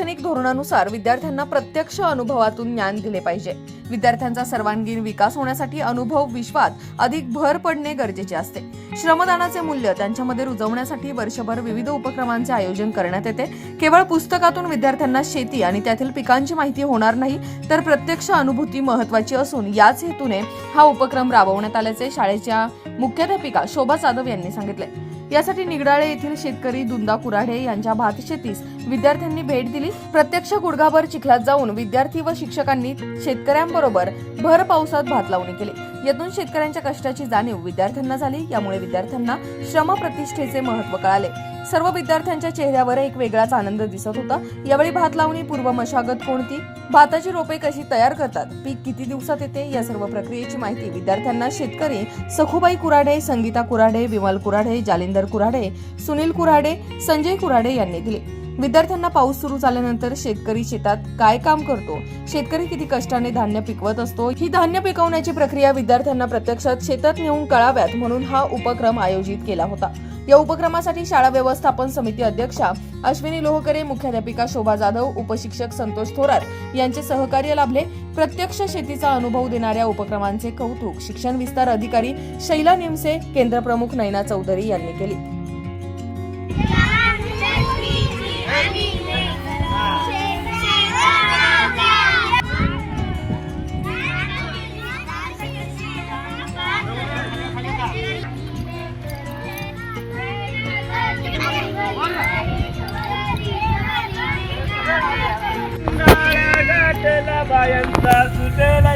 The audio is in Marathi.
शैक्षणिक धोरणानुसार विद्यार्थ्यांना प्रत्यक्ष अनुभवातून ज्ञान दिले पाहिजे. विद्यार्थ्यांचा सर्वांगीण विकास होण्यासाठी अनुभव विश्वात अधिक भर पडणे गरजेचे असते. श्रमदानाचे मूल्य त्यांच्यामध्ये रुजवण्यासाठी वर्षभर विविध उपक्रमांचे आयोजन करण्यात येते. केवळ पुस्तकातून विद्यार्थ्यांना शेती आणि त्यातील पिकांची माहिती होणार नाही तर प्रत्यक्ष अनुभूती महत्वाची असून याच हेतूने हा उपक्रम राबवण्यात आल्याचे शाळेच्या मुख्याध्यापिका शोभा जाधव यांनी सांगितले. यासाठी निगडाळे येथील शेतकरी दुंदा कुराडे यांच्या भात शेतीस विद्यार्थ्यांनी भेट दिली. प्रत्यक्ष गुडघाभर चिखलात जाऊन विद्यार्थी व शिक्षकांनी शेतकऱ्यांबरोबर भर पावसात भात लावणी केली. यातून शेतकऱ्यांच्या कष्टाची जाणीव विद्यार्थ्यांना झाली. यामुळे विद्यार्थ्यांना श्रम प्रतिष्ठेचे महत्त्व कळाले. सर्व विद्यार्थ्यांच्या चेहऱ्यावर एक वेगळाच आनंद दिसत होता. यावेळी भात लावणी पूर्व मशागत कोणती? भाताची रोपे कशी तयार करतात? पीक किती दिवसात येते? या सर्व प्रक्रियेची माहिती विद्यार्थ्यांना शेतकरी सखुबाई कुराडे संगीता कुराडे विमल कुराडे जालिंदर कुराडे सुनील कुराडे संजय कुराडे यांनी दिली. विद्यार्थ्यांना पाऊस सुरू झाल्यानंतर शेतकरी शेतात काय काम करतो? शेतकरी किती कष्टाने धान्य पिकवत असतो? ही धान्य पिकवण्याची प्रक्रिया विद्यार्थ्यांना प्रत्यक्षात शेतात नेऊन कळाव्यात म्हणून हा उपक्रम आयोजित केला होता. या उपक्रमासाठी शाळा व्यवस्थापन समिती अध्यक्षा अश्विनी लोहकरे मुख्याध्यापिका शोभा जाधव उपशिक्षक संतोष थोरात यांचे सहकार्य लाभले. प्रत्यक्ष शेतीचा अनुभव देणाऱ्या उपक्रमांचे कौतुक शिक्षण विस्तार अधिकारी शैला निमसे केंद्रप्रमुख नैना चौधरी यांनी केली. सुटेला बायांचा सुटेला